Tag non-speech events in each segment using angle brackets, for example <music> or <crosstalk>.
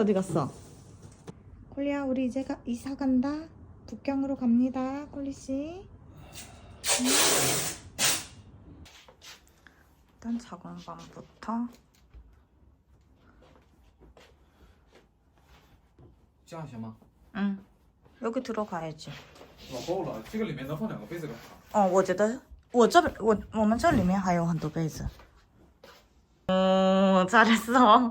어디 갔어? 콜리야 우리 이제 가, 이사 간다 북경으로 갑니다 콜리씨 일단 작은 방부터 자 샤마 응 여기 들어가야지 어我觉得我这我我们这里面还有很多被子오 어, 잘했어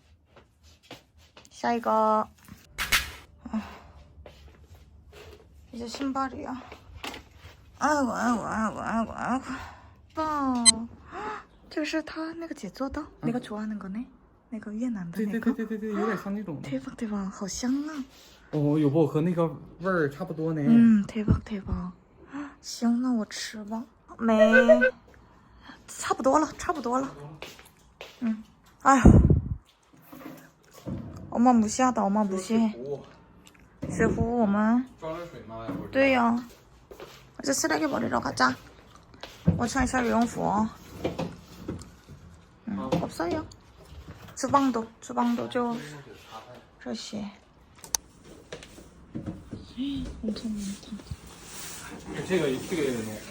下一个，啊，这是新鞋呀！哎我哎我哎我哎我，哇，这个是他那个姐做的那个厨房那个呢，那个越南的那个，对对对对对，有点像那种。对吧对吧，好香啊！哦，有不和那个味儿差不多呢？嗯，对吧对吧？行，那我吃吧。没，差不多了，差不多了。嗯，哎。 엄마 무시하다 엄마 무시해 是呼我们装热水吗要不然对呀、这쓰레기버리러가자我穿一下羽绒服哦嗯없어요 주방도 주방도 저这些 这个这个也能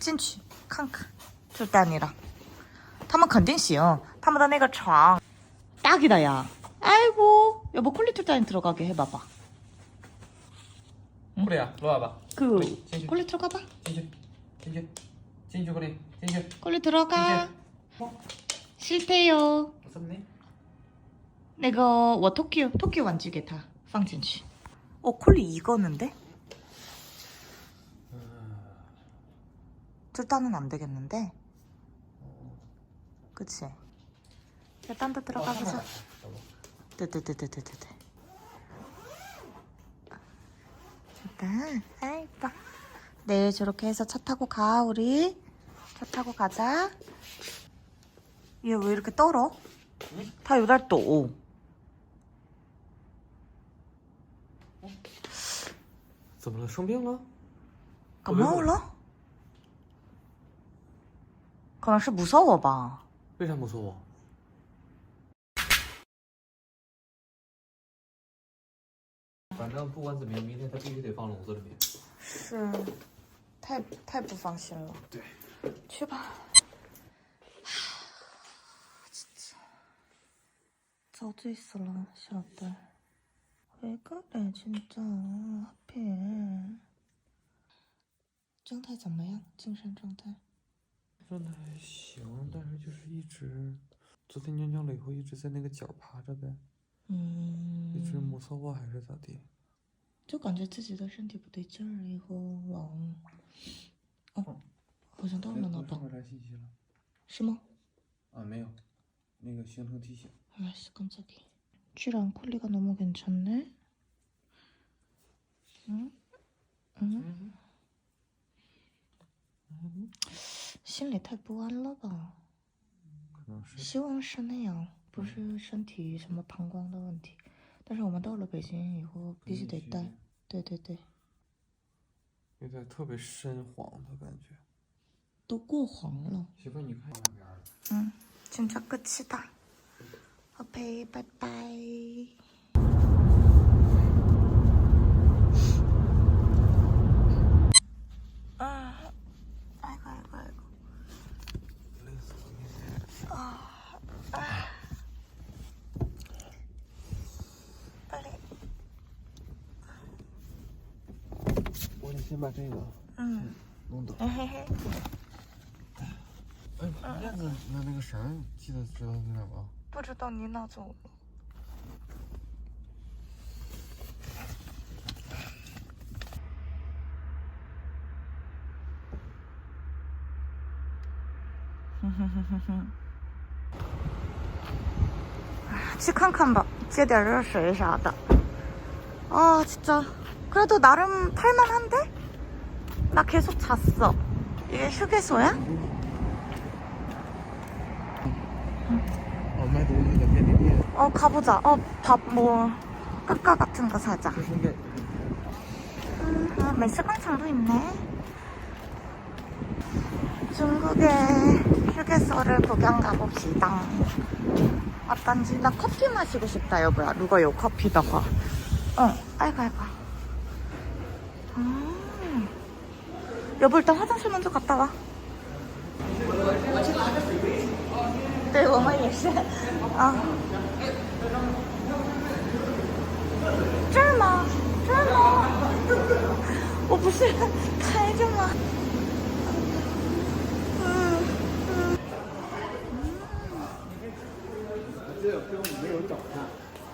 进去看看就带你了他们肯定行他们的那个床 딱이다 야 아이고 여보 콜리툴 따 들어가게 해봐봐 그래야 일로 와봐 그 콜리 들어가봐 진주 진주 진주 그래 진주 콜리 들어가 어? 싫대요 무섭네 내가 워 토끼 토끼 완지게 다放进去어 콜리 이거는데 둘다는 안 되겠는데? 그치? 자, 딴데 들어가 어, 보자. 뜨뜨뜨뜨뜨뜨. 네, 네, 네, 일단, 아이, 뻐 네, 저렇게 해서 차 타고 가, 우리. 차 타고 가자. 얘 왜 이렇게 떨어? 다 요달 또, 오. 응? 어? 怎么了？生病了？感冒了？可能是不送我吧？为啥不送我？反正不管怎么，样，明天他必须得放笼子里面。是，太太不放心了。对，去吧。遭罪死了，小队。为什么嘞？真，真。状态怎么样？精神状态？状态还行，但是就是一直，昨天尿尿了以后一直在那个脚趴着呗，嗯，一直磨蹭吧还是咋地？就感觉自己的身体不对劲儿，以后往，哦，好像到了了吧？收到啥信息了？什么？啊，没有，那个行程提醒。哎，是干啥的？지난컬리가너무괜찮네嗯，嗯。心里太不安了吧？可能是希望是那样，不是身体什么膀胱的问题。但是我们到了北京以后，必须得带。对对对。有点特别深黄的感觉。都过黄了。媳妇，你看边。嗯，今朝个期大。好拍，拜拜。啊！快爱快！啊！哎，我得先把这个，嗯，弄走。哎嘿嘿。哎，燕子，那那个绳，记得知道在哪吗？不知道你哪走了。哼哼哼哼哼。 칸看看吧接点热水啥다 아, 진짜그래도나름탈만한데나계속잤어이게휴게소야 엄마도 오는 어 가보자. 어 밥뭐 끝과 같은 거 사자. 음, 아, 매스광창도 있네. 중국의 휴게소를 구경 가봅시다. 어떤지 나 커피 마시고 싶다 여보야 누가 요 커피다가 어 아이고 아이고 아. 여보 일단 화장실 먼저 갔다 와 네, 我们也是啊这儿吗这儿吗我不是开着吗 <laughs>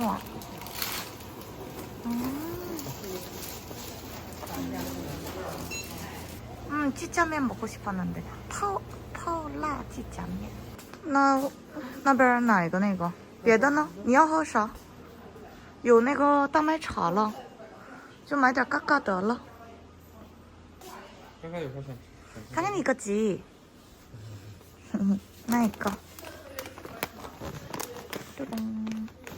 哇，嗯，嗯，鸡杂面，吃过想的，泡泡辣鸡杂面。那那边哪一个？那个别的呢？你要喝啥？有那个大麦茶了，就买点嘎嘎得了。嘎嘎有啥想？嘎嘎你个急。嗯，哪一个？噔噔。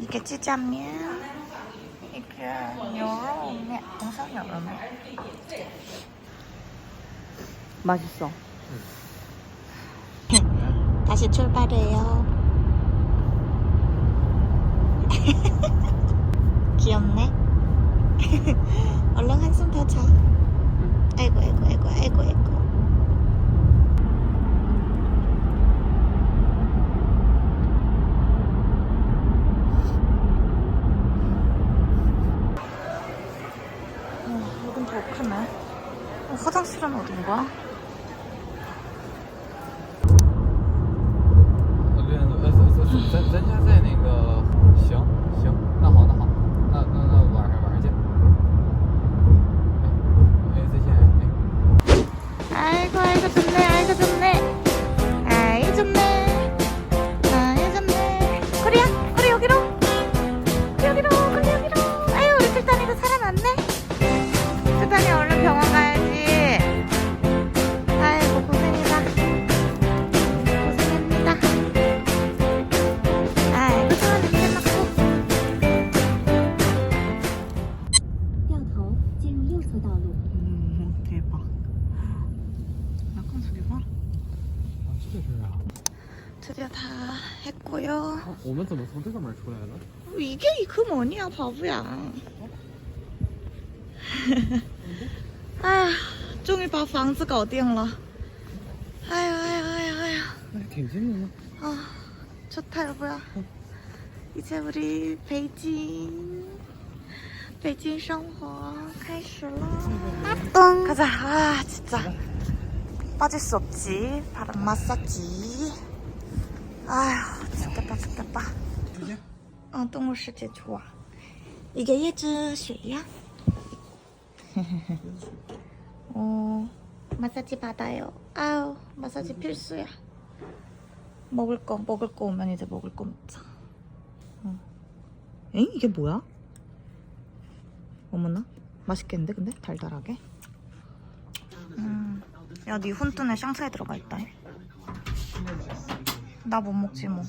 이게 찌자면 이게 여름에 항상 여름에 맛있어. 다시 출발해요. <laughs> 귀엽네. <laughs> 얼른 한숨 더 자. 아이고 아이고 아이고 아이고 아이고. 어, 그러 어, 화장실은 어딘 거야? 드디어 다 했고요. 아, 오면서 뭐 선택을 많이 줘야 하나? 어, 이게 이금 원 바보야. 아휴, 종일 봐 방스가 어디였나. 아휴 아휴 아휴 아휴. 괜찮네. 아 좋다 여보야. 이제 우리 베이징 베이징 생활 开始了. 가자. 아 진짜. 빠질 수 없지. 바람 마사지. 아휴 죽겠다 죽겠다 어, 똥물 시제 좋아 이게 예즈실이야 어, 마사지 받아요 아우 마사지 필수야 먹을 거 먹을 거 오면 이제 먹을 거 먹자 어. 엥? 이게 뭐야? 어머나 맛있겠는데 근데? 달달하게 음. 야네 훈뚜네 샹차에 들어가 있다 大伯母，术了。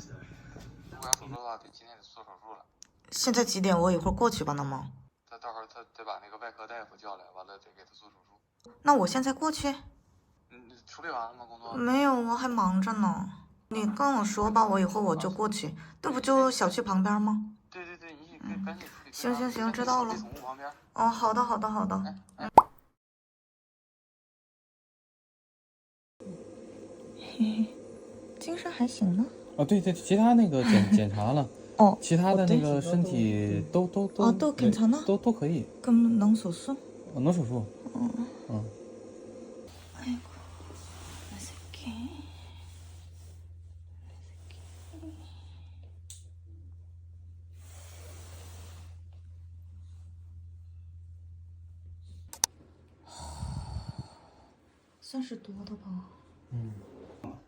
现在几点？我一会儿过去吧，那么。他到时候他得把那个外科大夫叫来，完了得给他做手术。那我现在过去？你处理完了吗？工作？没有，我还忙着呢。你跟我说吧，我以后我就过去。这不就小区旁边吗？对对对，你赶紧赶紧过去。行行行，知道了。哦，好的好的好的。嘿嘿。精神还行吗？啊，对对，其他那个 <laughs> 检检查了，哦，其他的那个身体都都都，啊，都检查呢，都都可以，跟能瘦瘦？能手术。嗯。嗯。哎呀，<sighs> 算是多的吧。嗯。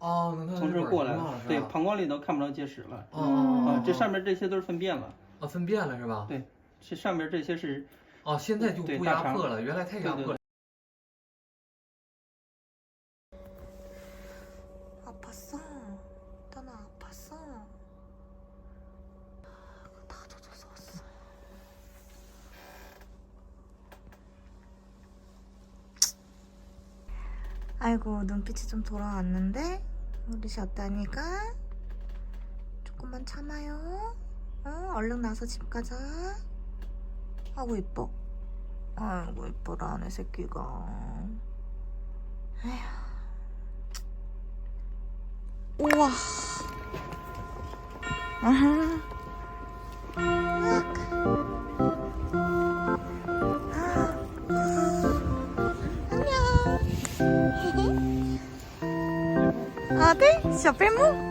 哦，从这过来，对，膀胱里头看不着结石了。哦这上面这些都是粪便了。啊，粪便了是吧？对，这上面这些是。哦，现在就不压迫了，原来太压迫了。阿帕桑，哪？阿帕桑。他都走散 모르셨다니까? 조금만 참아요. 어? 얼른 나서 집 가자. 아고 이뻐. 아이고 이뻐라 내 새끼가. 에휴. 우와. 小肥猫。